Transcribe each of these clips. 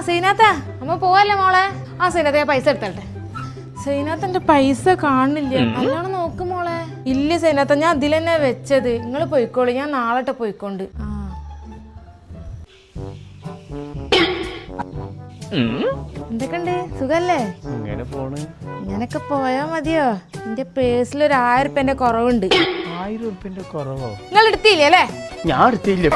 സൈനാത്ത അമ്മ പോവല്ലേ മോളെ? ആ സീനാത്ത ഞാൻ പൈസ എടുത്തട്ടെ. സൈനാത്തന്റെ പൈസ കാണുന്നില്ല. നല്ലോണം നോക്ക് മോളെ. ഇല്ല സൈനാത്ത ഞാൻ അതിൽ തന്നെ വെച്ചത്. നിങ്ങൾ പോയിക്കോളൂ ഞാൻ നാളെ പോയിക്കൊണ്ട്. ആ. എന്തൊക്കെയുണ്ട്? സുഖല്ലേ? ഇങ്ങനൊക്കെ പോയാ മതിയോ? എന്റെ പേഴ്സിൽ ഒരു ആയിരം റുപ്യന്റെ കുറവുണ്ട്. ആയിരം കുറവോ? നിങ്ങൾ എടുത്തില്ലേ അല്ലേ ഞാൻ എടുത്തില്ല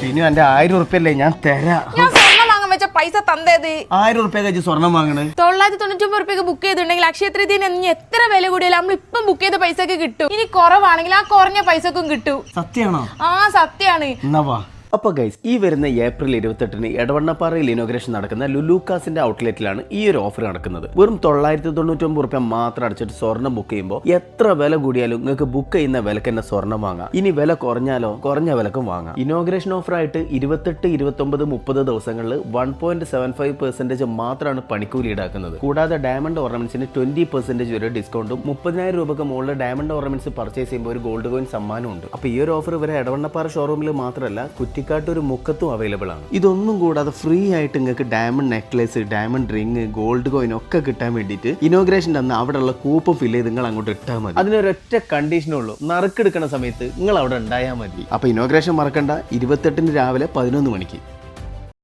പിന്നെ എന്റെ ആയിരം ഉറുപ്പല്ലേ ഞാൻ തരാം. ഞാൻ സ്വർണം വാങ്ങാൻ വെച്ച പൈസ തന്തേത് ആയിരം ഉറുപ്പ്യ കഴിച്ച് സ്വർണം വാങ്ങണേ തൊള്ളായിരത്തി തൊണ്ണൂറ്റി ഒമ്പത് റുപ്യക്ക് ബുക്ക് ചെയ്തിട്ടുണ്ടെങ്കിൽ അക്ഷയ തൃതീയന് ഇനി എത്ര വില കൂടിയാലും നമ്മൾ ഇപ്പം ബുക്ക് ചെയ്ത പൈസക്ക് കിട്ടും. ഇനി കുറവാണെങ്കിൽ ആ കുറഞ്ഞ പൈസക്കും കിട്ടും. സത്യാണോ? ആ സത്യാണ്. എന്നാ വാ അപ്പൊ ഗൈസ് ഈ വരുന്ന ഏപ്രിൽ ഇരുപത്തെട്ടിന് എടവണ്ണപ്പാറയിൽ ഇനോഗ്രേഷൻ നടക്കുന്ന ലുലൂക്കാസിന്റെ ഔട്ട്ലെറ്റിലാണ് ഈ ഒരു ഓഫർ നടക്കുന്നത്. വെറും തൊള്ളായിരത്തി തൊണ്ണൂറ്റൊമ്പത് റുപ്യ മാത്രം അടിച്ചിട്ട് സ്വർണം ബുക്ക് ചെയ്യുമ്പോൾ എത്ര വില കൂടിയാലും നിങ്ങൾക്ക് ബുക്ക് ചെയ്യുന്ന വിലക്ക് തന്നെ സ്വർണം വാങ്ങാം. ഇനി വില കുറഞ്ഞാലോ? കുറഞ്ഞ വിലക്കും വാങ്ങാം. ഇനോഗ്രേഷൻ ഓഫർ ആയിട്ട് ഇരുപത്തെട്ട് ഇരുപത്തൊമ്പത് മുപ്പത് ദിവസങ്ങളിൽ one point seven five percentage മാത്രമാണ് പണിക്കൂലി ഈടാക്കുന്നത്. കൂടാതെ ഡയമണ്ട് ഓർണമെന്റ്സിന് ട്വന്റി പെർസെന്റേജ് വരെ ഡിസ്കൗണ്ടും മുപ്പതിനായിരം രൂപക്ക് മുകളിൽ ഡയമണ്ട് ഓർണമെന്റ്സ് പർച്ചേസ് ചെയ്യുമ്പോൾ ഒരു ഗോൾഡ് കോയിൻ സമ്മാനമുണ്ട് അപ്പൊ ഈ ഒരു ഓഫർ ഇവരെ എടവണ്ണപ്പാറ ഷോറൂമിൽ മാത്രമല്ല കുറ്റിക്കാട്ടൂർ മുക്കത്തും അവൈലബിൾ ആണ്. ഇതൊന്നും കൂടാതെ ഫ്രീ ആയിട്ട് നിങ്ങൾക്ക് diamond necklace diamond ring gold coin ഒക്കെ കിട്ടാൻ വേണ്ടിയിട്ട് ഇനോഗ്രേഷന്റെ അന്ന് അവിടെയുള്ള കൂപ്പൺ ഫില്ല് ചെയ്ത് നിങ്ങൾ അങ്ങോട്ട് ഇട്ടാൽ മതി. അതിനൊരൊറ്റ കണ്ടീഷനേ ഉള്ളൂ. നറുക്കെടുക്കുന്ന സമയത്ത് നിങ്ങൾ അവിടെ ഉണ്ടായാൽ മതി. അപ്പൊ ഇനോഗ്രേഷൻ മറക്കണ്ട. ഇരുപത്തെട്ടിന് രാവിലെ പതിനൊന്ന് മണിക്ക്.